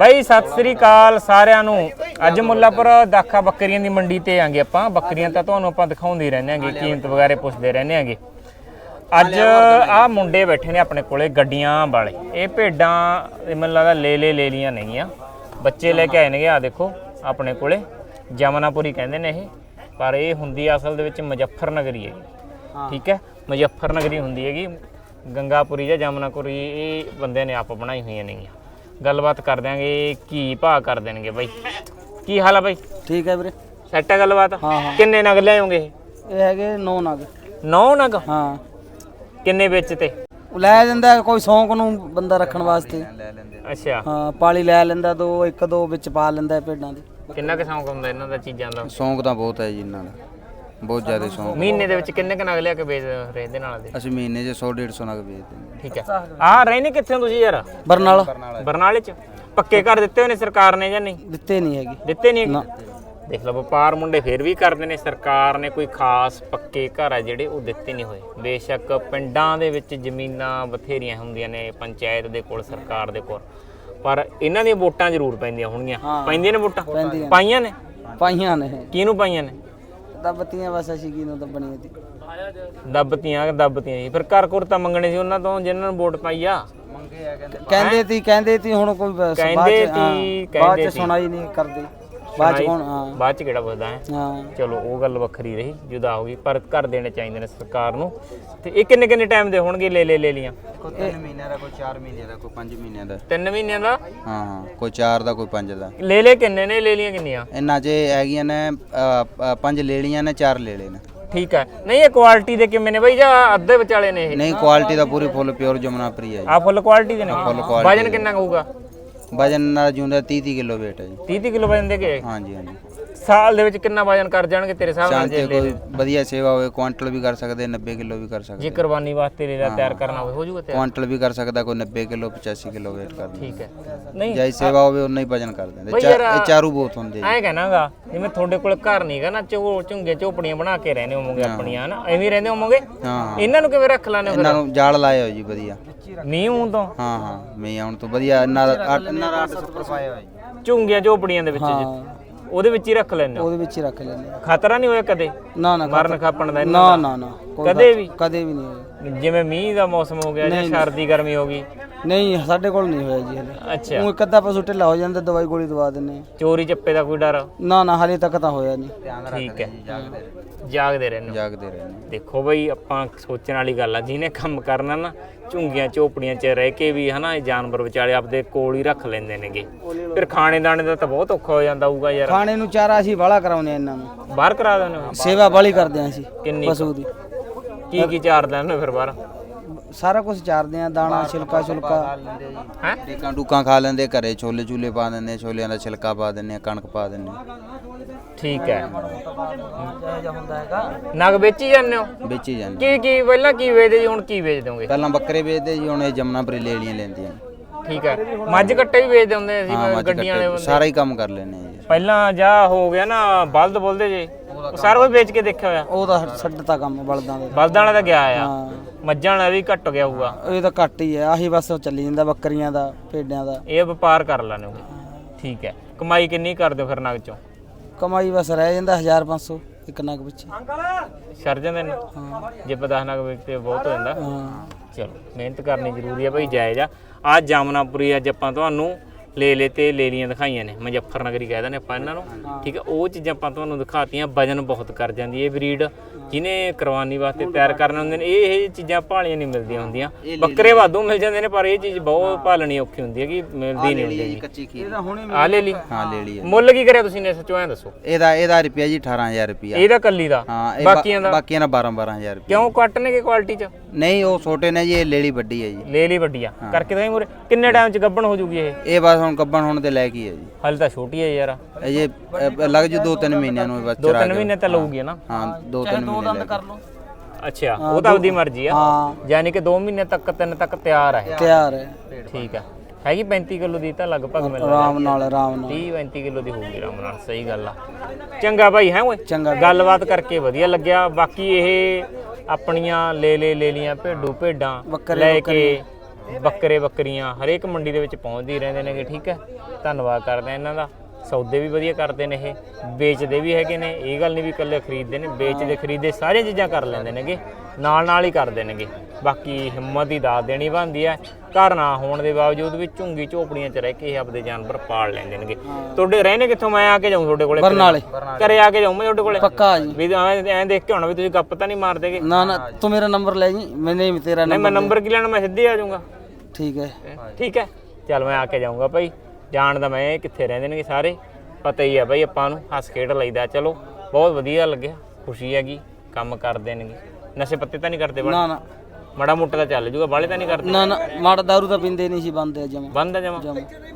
ਬਾਈ ਸਤਿ ਸ੍ਰੀ ਅਕਾਲ ਸਾਰਿਆਂ ਨੂੰ। ਅੱਜ ਮੁੱਲਾਪੁਰ ਦਾਖਾ ਬੱਕਰੀਆਂ ਦੀ ਮੰਡੀ ਤੇ ਆਂਗੇ ਆਪਾਂ। ਬੱਕਰੀਆਂ ਤਾਂ ਤੁਹਾਨੂੰ ਆਪਾਂ ਦਿਖਾਉਂਦੇ ਹੀ ਰਹਿੰਦੇ ਆਂਗੇ ਕੀਮਤ ਵਗੈਰੇ ਪੁੱਛਦੇ ਰਹਿੰਦੇ ਆਂਗੇ। ਅੱਜ ਆ ਮੁੰਡੇ ਬੈਠੇ ਨੇ ਆਪਣੇ ਕੋਲੇ ਗੱਡੀਆਂ ਵਾਲੇ। ਇਹ ਭੇਡਾਂ ਇਹ ਮੈਨੂੰ ਲੱਗਦਾ ਲੈ ਲੈ ਲੈ ਲੀਆਂ ਨੇਗੀਆਂ। ਬੱਚੇ ਲੈ ਕੇ ਆਏ ਨੇਗੇ ਆ ਦੇਖੋ ਆਪਣੇ ਕੋਲੇ। ਜਮਨਾਪੁਰੀ ਕਹਿੰਦੇ ਨੇ ਇਹ। ਪਰ ਇਹ ਹੁੰਦੀ ਆ ਅਸਲ ਦੇ ਵਿੱਚ ਮੁਜ਼ੱਫਰ ਨਗਰੀ ਹੈਗੀ ਠੀਕ ਹੈ? ਮੁਜ਼ੱਫਰ ਨਗਰੀ ਹੁੰਦੀ ਹੈਗੀ। ਗੰਗਾਪੁਰੀ ਜਾਂ ਜਮਨਾਪੁਰੀ ਇਹ ਬੰਦੇ ਨੇ ਆਪ ਬਣਾਈ ਹੋਈਆਂ ਨੇਗੀਆਂ। ਗੱਲਬਾਤ ਕਰ ਦਿਆਂਗੇ ਕੀ ਭਾਅ ਕਰ ਦੇਣਗੇ ਬਾਈ। ਕੀ ਹਾਲ ਆ ਬਾਈ? ਠੀਕ ਹੈ ਵੀਰੇ। ਸੈੱਟ ਗੱਲਬਾਤ? ਹਾਂ, ਹਾਂ। ਕਿੰਨੇ ਨਗ ਲਿਆਉਂਗੇ ਇਹ? ਇਹ ਹੈਗੇ ਨੌ ਨਗ। 9 ਨਗ? ਹਾਂ। ਕਿੰਨੇ ਵਿੱਚ ਤੇ ਉਹ ਲੈ ਜਾਂਦਾ ਕੋਈ ਸ਼ੌਂਕ ਨੂੰ ਬੰਦਾ ਰੱਖਣ ਵਾਸਤੇ। ਅੱਛਾ। ਹਾਂ ਪਾਲੀ ਲੈ ਲੈਂਦਾ ਦੋ ਇੱਕ ਦੋ ਵਿੱਚ ਪਾ ਲੈਂਦਾ ਹੈ ਭੇਡਾਂ ਦੇ। ਕਿੰਨਾ ਕੁ ਸ਼ੌਂਕ ਹੁੰਦਾ ਇਹਨਾਂ ਦਾ ਚੀਜ਼ਾਂ ਦਾ? ਸ਼ੌਂਕ ਤਾਂ ਬਹੁਤ ਹੈ ਜੀ ਇਹਨਾਂ ਦਾ। ਬਹੁਤ ਜ਼ਿਆਦਾ ਸ਼ੌਂਕ ਮਹੀਨੇ ਦੇ ਵਿੱਚ ਕਿੰਨੇ ਕੁ ਨਗ ਲਿਆ ਕੇ ਵੇਚ ਰਹੇ ਨਾਲ ਦੇ? ਅਸੀਂ ਮਹੀਨੇ 'ਚ 100 150 ਨਗ ਵੇਚਦੇ ਠੀਕ ਹੈ। ਆ ਰਹਿੰਦੇ ਕਿੱਥੇ ਹੋ ਤੁਸੀਂ ਯਾਰ? ਬਰਨਾਲ। ਬਰਨਾਲੇ ਚ? ਪੱਕੇ ਘਰ ਦਿੱਤੇ ਹੋਏ ਨੇ ਸਰਕਾਰ ਨੇ ਜਾਂ ਨਹੀਂ? ਦਿੱਤੇ ਨਹੀਂ ਹੈਗੇ। ਦਿੱਤੇ ਨਹੀਂ ਨਾ। ਦੇਖ ਲਓ ਵਪਾਰ ਮੁੰਡੇ ਫੇਰ ਵੀ ਕਰਦੇ ਨੇ। ਸਰਕਾਰ ਨੇ ਕੋਈ ਖਾਸ ਪੱਕੇ ਘਰ ਆ ਜਿਹੜੇ ਉਹ ਦਿੱਤੇ ਨਹੀਂ ਹੋਏ। ਬੇਸ਼ੱਕ ਪਿੰਡਾਂ ਦੇ ਵਿੱਚ ਜ਼ਮੀਨਾਂ ਬਥੇਰੀਆਂ ਹੁੰਦੀਆਂ ਨੇ ਪੰਚਾਇਤ ਦੇ ਕੋਲ ਸਰਕਾਰ ਦੇ ਕੋਲ। ਪਰ ਇਹਨਾਂ ਦੀਆਂ ਵੋਟਾਂ ਜ਼ਰੂਰ ਪੈਂਦੀਆਂ ਹੋਣਗੀਆਂ। ਪੈਂਦੀਆਂ ਨੇ ਵੋਟਾਂ। ਪਾਈਆਂ ਨੇ? ਪਾਈਆਂ ਨੇ। ਕਿਹਨੂੰ ਪਾਈਆਂ ਨੇ? ਦੱਬਤੀਆਂ ਬਸ ਅਸੀਂ ਕੀ ਨੂੰ ਦੱਬਣੀ હતી ਦੱਬਤੀਆਂ ਦੱਬਤੀਆਂ ਜੀ? ਫਿਰ ਘਰ ਘੁਰ ਤਾਂ ਮੰਗਣੇ ਸੀ ਉਹਨਾਂ ਤੋਂ ਜਿਨ੍ਹਾਂ ਨੂੰ ਵੋਟ ਪਾਈ ਆ। ਕਹਿੰਦੇ ਤੀ ਕਹਿੰਦੇ ਤੀ ਹੁਣ ਕੋਈ ਬਸ ਕਹਿੰਦੇ ਬਾਅਦ ਚ, ਤੀ, ਹਾਂ, ਬਾਅਦ ਕਹਿੰਦੇ ਚ ਤੀ। ਸੁਣਾਈ ਨਹੀਂ ਕਰਦੇ। ਬਾਅਦ ਚ ਕੌਣ? ਹਾਂ। ਬਾਅਦ ਚ ਕਿਹੜਾ ਪੁੱਛਦਾ ਹੈ? ਹਾਂ। ਚਲੋ ਉਹ ਗੱਲ ਵੱਖਰੀ ਰਹੀ ਜੁਦਾ ਹੋ ਗਈ ਪਰ ਘਰ ਦੇਣੇ ਚਾਹੀਦੇ ਨੇ ਸਰਕਾਰ ਨੂੰ। ਤੇ ਇਹ ਕਿੰਨੇ ਕਿੰਨੇ ਟਾਈਮ ਦੇ ਹੋਣਗੇ ਲੈ ਲੈ ਲੈ ਲੀਆਂ? ਕੋਈ 3 ਮਹੀਨਿਆਂ ਦਾ ਕੋਈ 4 ਮਹੀਨਿਆਂ ਦਾ ਕੋਈ 5 ਮਹੀਨਿਆਂ ਦਾ। ਤਿੰਨ ਮਹੀਨਿਆਂ ਦਾ? ਹਾਂ ਹਾਂ। ਕੋਈ 4 ਦਾ ਕੋਈ 5 ਦਾ। ਲੈ ਲੈ ਕਿੰਨੇ ਨੇ ਲੈ ਲੀਆਂ ਕਿੰਨੀਆਂ? ਇਹਨਾਂ 'ਚ ਹੈਗੀਆਂ ਨੇ 5 ਲੈ ਲੀਆਂ ਨੇ 4 ਲੈ ਲਏ ਨੇ। ਠੀਕ ਹੈ। ਨਹੀਂ ਇਹ ਕੁਆਲਿਟੀ ਦੇ ਕਿਵੇਂ ਨੇ ਬਈ ਜਾਂ ਅੱਧੇ ਵਿਚਾਲੇ ਨੇ ਇਹ? ਨਹੀਂ ਕੁਆਲਿਟੀ ਦਾ ਪੂਰੀ ਫੁੱਲ ਪਿਓਰ ਜਮਨਾਪਰੀ ਹੈ ਜੀ। ਆ ਫੁੱਲ ਕੁਆਲਿਟੀ ਦੇ ਨੇ? ਵਜਨ ਕਿੰਨਾ ਕੁ ਹੋਊਗਾ? ਵਜਨ ਨਾਲ ਜੁੰਦਾ 30 30 ਕਿਲੋ weight ਹੈ ਜੀ। 30 30 ਕਿਲੋ ਵਜਨ ਦੇ ਕੇ? ਹਾਂਜੀ ਹਾਂਜੀ। ਸਾਲ ਦੇ ਵਿੱਚ ਕਿੰਨਾ ਵਜਨ ਕਰ ਜਾਣਗੇ ਤੇਰੇ ਹਿਸਾਬ ਨਾਲ ਜੇ ਤੇ ਲੈ ਕੋਈ ਵਧੀਆ ਸੇਵਾ ਹੋਵੇ ਕੁਆਂਟਲ ਵੀ ਕਰ ਸਕਦੇ 90 ਕਿਲੋ ਵੀ ਕਰ ਸਕਦੇ। ਜੇ ਕੁਰਬਾਨੀ ਵਾਸਤੇ ਲੈ ਲਾ ਤਿਆਰ ਕਰਨਾ ਹੋਵੇ ਹੋ ਜਾਊਗਾ ਤਿਆਰ? ਕੁਆਂਟਲ ਵੀ ਕਰ ਸਕਦਾ ਕੋਈ 90 ਕਿਲੋ 85 ਕਿਲੋ weight ਕਰ ਦਿੰਦਾ ਠੀਕ ਹੈ। ਨਹੀਂ ਜਾਈ ਸੇਵਾ ਹੋਵੇ ਉਨਾ ਹੀ ਵਜਨ ਕਰ ਦਿੰਦੇ। ਬਈ ਚਾ- ਯਾਰ- ਇਹ ਚਾਰੂ ਬਹੁਤ ਹੁੰਦੇ ਜੀ। ਐਂ ਕਹਿਣਾਗਾ ਜਿਵੇਂ ਤੁਹਾਡੇ ਕੋਲ ਘਰ ਨਹੀਂਗਾ ਨਾ ਝੋ ਝੁੰਗੇ ਝੋਪੜੀਆਂ ਬਣਾ ਕੇ ਰਹਿੰਦੇ ਹੋਵੋਗੇ ਆਪਣੀਆਂ ਨਾ ਐਵੇਂ ਹੀ ਰਹਿੰਦੇ ਹੋਵੋਗੇ? ਹਾਂ ਇਹਨਾਂ ਨੂੰ ਕਿਵੇਂ ਰੱਖ ਲਾਨੇ ਇਹਨਾਂ ਨੂੰ ਜਾਲ ਲਾਇਆ ਹੋਇਆ ਜੀ ਵਧੀਆ। ਨਹੀਂ ਹੂੰ ਤੋਂ? ਹਾਂ ਹਾਂ ਮੈਂ ਆਉਣ ਤੋਂ ਵਧੀਆ। ਇਹਨਾਂ ਦਾ ਅੱਠ- ਇਹਨਾਂ ਦਾ 800 ਪਾਇਆ ਹੋਇਆ ਜੀ। ਝੁੰਗੀਆਂ ਝੋਪੜੀਆਂ ਦੇ ਵਿੱਚ ਜੀ। ਹਾਂ ਉਹਦੇ ਵਿੱਚ ਹੀ ਰੱਖ ਲੈਂਦੇ ਹੋ? ਉਹਦੇ ਵਿੱਚ ਹੀ ਰੱਖ ਲੈਂਦੇ ਹਾਂ। ਖਤਰਾ ਨਹੀਂ ਹੋਇਆ ਕਦੇ? ਨਾ ਨਾ ਮਰਨ ਖਾਪਣ ਦਾ ਨਾ ਨਾ ਨਾ ਕਦੇ ਵੀ? ਕਦੇ ਵੀ ਨਹੀਂ ਹੋਇਆ? ਜਿਵੇਂ ਮੀਂਹ ਦਾ ਮੌਸਮ ਹੋ ਗਿਆ ਜਾਂ ਸਰਦੀ ਗਰਮੀ ਹੋ ਗਈ? ਨਹੀਂ ਸਾਡੇ ਕੋਲ ਨਹੀਂ ਹੋਇਆ ਜੀ ਹਲੇ। ਅੱਛਾ। ਉਹ ਇੱਕ ਅੱਧਾ ਪਸ਼ੂ ਢਿੱਲਾ ਹੋ ਜਾਂਦਾ ਦਵਾਈ ਗੋਲੀ ਦਵਾ ਦਿੰਨੇ। ਚੋਰੀ ਚੱਪੇ ਦਾ ਕੋਈ ਡਰ? ਨਾ ਨਾ ਹਾਲੇ ਤੱਕ ਤਾਂ ਹੋਇਆ ਨਹੀਂ। ਠੀਕ ਹੈ। ਜਾਗਦੇ ਰਹਿੰਦੇ। ਜਾਗਦੇ ਰਹੇ ਨੇ ਦੇਖੋ ਬਈ ਆਪਾਂ ਸੋਚਣ ਵਾਲੀ ਗੱਲ ਆ ਜਿਹਨੇ ਕੰਮ ਕਰਨਾ ਨਾ ਝੁੰਗੀਆਂ ਝੋਪੜੀਆਂ 'ਚ ਰਹਿ ਕੇ ਵੀ ਹਨਾ ਇਹ ਜਾਨਵਰ ਵਿਚਾਲੇ ਆਪਦੇ ਕੋਲ ਹੀ ਰੱਖ ਲੈਂਦੇ ਨੇਗੇ। ਫਿਰ ਖਾਣੇ ਦਾਣੇ ਦਾ ਤਾਂ ਬਹੁਤ ਔਖਾ ਹੋ ਜਾਂਦਾ ਹੋਊਗਾ ਯਾਰ। ਖਾਣੇ ਨੂੰ ਚਾਰਾ ਅਸੀਂ ਵਾਲਾ ਕਰਾਉਂਦੇ ਆ ਇਹਨਾਂ ਨੂੰ। ਬਾਹਰ ਕਰਾ ਦਿੰਦੇ ਹੋ? ਸੇਵਾ ਵਾਲੀ ਕਰਦੇ ਆ ਅਸੀਂ ਕਿੰਨੀ? ਕੁ? ਪਸ਼ੂ ਦੀ। ਕੀ ਕੀ ਚਾਰ ਦਿੰਦੇ ਹੋ ਫਿਰ ਬਾਹਰ? ਸਾਰਾ ਕੁਝ ਚਾਰਦੇ ਆ ਦਾਣਾ ਛਿਲਕਾ ਛੁਲਕਾ। ਹੈ? ਟੀਕਾਂ ਟੂਕਾਂ ਖਾ ਲੈਂਦੇ ਘਰੇ ਛੋਲੇ ਛੂਲੇ ਪਾ ਦਿੰਦੇ ਛੋਲਿਆਂ ਦਾ ਛਿਲਕਾ ਪਾ ਦਿੰਦੇ ਕਣਕ ਪਾ ਦਿੰਦੇ ਠੀਕ ਹੈ। ਜਿਹਾ ਹੁੰਦਾ ਹੈਗਾ ਨਗ ਵੇਚੀ ਜਾਂਦੇ ਹੋ? ਵੇਚੀ ਜਾਂਦੇ ਕੀ ਕੀ ਪਹਿਲਾਂ ਕੀ ਵੇਚਦੇ ਜੀ ਹੁਣ ਕੀ ਵੇਚ ਦੋਗੇ ਪਹਿਲਾਂ ਬੱਕਰੇ ਵੇਚਦੇ ਜੀ ਹੁਣ ਇਹ ਜਮਨਾ ਬਰੇਲੀਆਂ ਲੈਂਦੀਆਂ ਠੀਕ ਹੈ। ਮੱਝ ਕੱਟੇ ਵੀ ਵੇਚਦੇ ਹੁੰਦੇ ਸੀ ਹਾਂ ਮੱਝ ਗੱਡੀਆਂ ਵਾਲੇ ਕੱਟੇ ਬੰਦੇ? ਸਾਰਾ ਹੀ ਕੰਮ ਕਰ ਲੈਨੇ ਜੀ। ਪਹਿਲਾਂ ਜਾ ਹੋ ਗਿਆ ਨਾ ਬਲਦ ਬੋਲਦੇ ਜੇ। ਉਹ ਸਾਰਾ ਕੁਝ ਵੇਚ ਕੇ ਦੇਖਿਆ ਹੋਇਆ? ਉਹਦਾ ਛੱਡਤਾ ਕੰਮ ਬਲਦਾਂ ਦਾ। ਬਲਦਾਂ ਵਾਲਾ ਤਾਂ ਗਿਆ ਆ। ਹਾਂ। ਮੱਝਾਂ ਵਾਲਾ ਵੀ ਘਟ ਗਿਆ ਹੋਊਗਾ। ਇਹ ਤਾਂ ਘੱਟ ਹੀ ਹੈ ਆਹੀ ਬਸ ਚੱਲੀ ਜਾਂਦਾ ਬੱਕਰੀਆਂ ਦਾ ਭੇਡਿਆਂ ਦਾ। ਇਹ ਵਪਾਰ ਕਰ ਲੈਣੇ ਹੋ ਠੀਕ ਹੈ। ਕਮਾਈ ਕਿੰਨੀ ਕਰਦੇ ਹੋ ਫਿਰ ਨਗ ਚੋਂ? ਕਮਾਈ ਬਸ ਰਹਿ ਜਾਂਦਾ 1500 ਇੱਕ ਨਗ ਪਿੱਛੇ। ਸਰ ਜਾਂਦੇ ਨੇ? ਹਾਂ। ਜੇ 10 ਨਗ ਵੇਚਦੇ ਬਹੁਤ ਹੋ ਜਾਂਦਾ। ਚਲੋ ਮਿਹਨਤ ਕਰਨੀ ਜ਼ਰੂਰੀ ਹੈ ਭਾਈ ਜਾਇਜ਼ ਆ। ਆ ਜਾਮਨਾਪੁਰੀ ਅੱਜ ਆਪਾਂ ਤੁਹਾਨੂੰ ਲੈ ਲੈ ਤੇ ਲੈ ਲੀਆਂ ਦਿਖਾਈਆਂ ਨੇ। ਮੁਜ਼ੱਫਰ ਨਗਰੀ ਕਹਿ ਦਿੰਦੇ ਆਪਾਂ ਇਹਨਾਂ ਨੂੰ। ਠੀਕ ਹੈ ਉਹ ਚੀਜ਼ਾਂ ਆਪਾਂ ਤੁਹਾਨੂੰ ਦਿਖਾਤੀਆਂ ਵਜਨ ਬਹੁਤ ਕਰ ਜਾਂਦੀ ਹੈ ਇਹ ਬਰੀਡ ਜਿਹਨੇ ਕੁਰਬਾਨੀ ਵਾਸਤੇ ਤਿਆਰ ਕਰਨੇ ਹੁੰਦੇ ਨੇ ਇਹ ਇਹ ਚੀਜ਼ਾਂ ਭਾਲੀਆਂ ਨਹੀਂ ਮਿਲਦੀਆਂ ਹੁੰਦੀਆਂ। ਬੱਕਰੇ ਵਾਧੂ ਮਿਲ ਜਾਂਦੇ ਨੇ ਪਰ ਇਹ ਚੀਜ਼ ਬਹੁਤ ਭਾਲਣੀ ਔਖੀ ਹੁੰਦੀ ਹੈ ਕਿ ਮਿਲਦੀ ਨਹੀਂ ਹੁੰਦੀ ਕੱਚੀ ਖੀਰ। ਇਹਦਾ ਹੁਣੇ ਆ ਲੈ ਲਈ ਹਾਂ ਲੈ ਲਈ। ਮੁੱਲ ਕੀ ਕਰਿਆ ਤੁਸੀਂ ਨੇ ਸੱਚੋ ਐਂ ਦੱਸੋ? ਇਹਦਾ ਇਹਦਾ ਰੁਪਿਆ ਜੀ 18000 ਰੁਪਿਆ। ਇਹਦਾ ਕੱਲੀ ਦਾ? ਹਾਂ ਬਾਕੀਆਂ ਦਾ? ਬਾਕੀਆਂ ਦਾ 12 12000 ਰੁਪਿਆ। ਕਿਉਂ ਕੱਟ ਨੇ ਕਿ ਕੁਆਲਿਟੀ ਚ? ਨਹੀਂ ਉਹ ਛੋਟੇ ਨੇ ਜੀ ਇਹ ਲੇਲੀ ਵੱਡੀ ਹੈ ਜੀ। ਲੈ ਲਈ ਵੱਡੀਆਂ ਕਰਕੇ ਤਾਂ ਮੂਰੇ ਕਿੰਨੇ ਟਾਈਮ ਚ ਗੱਬਣ ਹੋ ਜੂਗੀ ਇਹ? ਇਹ ਬਸ ਹੁਣ ਗੱਬਣ ਹੋਣ ਦੇ ਲਾਇਕ ਹੀ ਹੈ ਜੀ। ਹਾਲੇ ਤਾਂ ਛੋਟੀ ਹੈ ਯਾਰ। ਇਹ ਲੱਗ ਜੂ 2-3 ਮਹੀਨਿਆਂ ਨੂੰ ਬਸ ਦੋ ਚਰਾ ਤਿੰਨ ਮਹੀਨੇ ਤਾਂ ਲਊਗੀ ਨਾ। ਹਾਂ 2-3 ਮਹੀਨੇ ਲੱਗ ਕਰ ਲਓ। ਅੱਛਾ ਉਹ ਤਾਂ ਆਪਦੀ ਮਰਜ਼ੀ ਆ। ਹਾਂ। ਯਾਨੀ ਕਿ 2 ਮਹੀਨੇ ਤੱਕ ਤਿੰਨ ਤੱਕ ਤਿਆਰ ਹੈ ਤਿਆਰ ਹੈ। ਠੀਕ ਆ। ਹੈਗੀ 35 ਕਿਲੋ ਦੀ ਤਾਂ ਲਗਭਗ ਮਿਲ ਆਰਾਮ ਨਾਲ ਆਰਾਮ ਨਾਲ। 30 35 ਕਿਲੋ ਦੀ ਹੋਊਗੀ ਆਰਾਮ ਨਾਲ ਸਹੀ ਗੱਲ ਆ। ਚੰਗਾ ਭਾਈ ਹੈ ਓਏ? ਚੰਗਾ। ਗੱਲਬਾਤ ਕਰਕੇ ਵਧੀਆ ਲੱਗਿਆ। ਬਾਕੀ ਇਹ ਆਪਣੀਆਂ ਲੈ ਲੈ ਲੈ ਲੀਆਂ ਭੇਡੂ ਭੇਡਾਂ ਲੈ ਕੇ ਬੱਕਰੇ ਬੱਕਰੀਆਂ ਹਰੇਕ ਮੰਡੀ ਦੇ ਵਿੱਚ ਪਹੁੰਚਦੇ ਰਹਿੰਦੇ ਨੇਗੇ ਠੀਕ ਹੈ? ਧੰਨਵਾਦ ਕਰਦੇ ਆ ਇਹਨਾਂ ਦਾ। ਸੌਦੇ ਵੀ ਵਧੀਆ ਕਰਦੇ ਨੇ ਇਹ ਵੇਚਦੇ ਵੀ ਹੈਗੇ ਨੇ ਇਹ ਗੱਲ ਨਹੀਂ ਵੀ ਇਕੱਲੇ ਖਰੀਦਦੇ ਨੇ ਵੇਚਦੇ ਖਰੀਦਦੇ ਸਾਰੀਆਂ ਚੀਜ਼ਾਂ ਕਰ ਲੈਂਦੇ ਨੇਗੇ ਨਾਲ ਨਾਲ ਹੀ ਕਰਦੇ ਨੇਗੇ। ਬਾਕੀ ਹਿੰਮਤ ਦੀ ਦਾਤ ਦੇਣੀ ਬਣਦੀ ਹੈ ਘਰ ਨਾ ਹੋਣ ਦੇ ਬਾਵਜੂਦ ਵੀ ਝੁੰਗੀ ਝੋਪੜੀਆਂ 'ਚ ਰਹਿ ਕੇ ਇਹ ਆਪਦੇ ਜਾਨਵਰ ਪਾਲ ਲੈਂਦੇ ਨੇਗੇ। ਤੁਹਾਡੇ ਰਹਿਣੇ ਕਿੱਥੋਂ? ਮੈਂ ਆ ਕੇ ਜਾਊਂ ਤੁਹਾਡੇ ਕੋਲੇ ਬਰਨਾਲੇ। ਘਰੇ ਆ ਕੇ ਜਾਊਂ ਮੈਂ ਤੁਹਾਡੇ ਕੋਲੇ? ਪੱਕਾ ਜੀ। ਵੀ ਐਂ ਦੇਖ ਕੇ ਹੋਣਾ ਵੀ ਤੁਸੀਂ ਗੱਪ ਤਾਂ ਨਹੀਂ ਮਾਰਦੇਗੇ ਨਾ ਨਾ ਤੂੰ ਮੇਰਾ ਨੰਬਰ ਲੈ ਜੀ ਮੈਨੇ ਵੀ ਤੇਰਾ ਨਹੀਂ ਮੈਂ ਨੰਬਰ ਨੰਬਰ ਕੀ ਲੈਣਾ ਮੈਂ ਸਿੱਧੇ ਆ ਜਾਊਂਗਾ। ਠੀਕ ਹੈ। ਠੀਕ ਹੈ। ਚੱਲ ਮੈਂ ਆ ਕੇ ਜਾਊਂਗਾ ਭਾਈ। ਜਾਣਦਾ ਮੈਂ ਕਿੱਥੇ ਰਹਿੰਦੇ ਨੇ ਸਾਰੇ? ਪਤਾ ਹੀ ਆ ਭਾਈ ਆਪਾਂ ਨੂੰ ਹੱਸ ਖੇਡ ਲਈਦਾ ਚਲੋ। ਬਹੁਤ ਵਧੀਆ ਲੱਗਿਆ ਖੁਸ਼ੀ ਹੈਗੀ ਕੰਮ ਕਰਦੇ ਨੇਗੇ। ਨਸ਼ੇ ਪੱਤੇ ਤਾਂ ਨਹੀਂ ਕਰਦੇ ਨਾ ਬਾਲੇ? ਨਾ ਮਾੜਾ ਮੋਟਾ ਤਾਂ ਚੱਲ ਜੂਗਾ ਬਾਲੇ ਤਾਂ ਨਹੀਂ ਕਰਦੇ? ਨਾ ਨਾ ਮਾੜਾ ਦਾਰੂ ਤਾਂ ਪੀਂਦੇ ਨਹੀਂ ਸੀ ਬੰਦ ਜਮਾ। ਬੰਦ ਆ ਜਮਾ?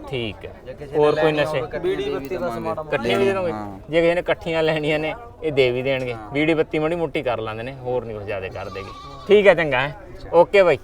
ਠੀਕ ਹੈ ਹੋਰ ਕੋਈ ਨਸ਼ੇ? ਬੀੜੀ ਬੱਤੀ ਬਸ ਮਾੜਾ ਇਕੱਠੀਆਂ ਵੀ ਦੇਣਗੇ ਜੇ ਕਿਸੇ ਨੇ ਇਕੱਠੀਆਂ ਲੈਣੀਆਂ ਨੇ ਇਹ ਦੇ ਵੀ ਦੇਣਗੇ। ਬੀੜੀ ਬੱਤੀ ਮੜੀ ਮੋਟੀ ਕਰ ਲੈਂਦੇ ਨੇ ਹੋਰ ਨਹੀਂ ਕੁਝ ਜ਼ਿਆਦਾ ਕਰ ਦੇਗੇ ਠੀਕ ਹੈ ਚੰਗਾ ਹੈ। Okay bye.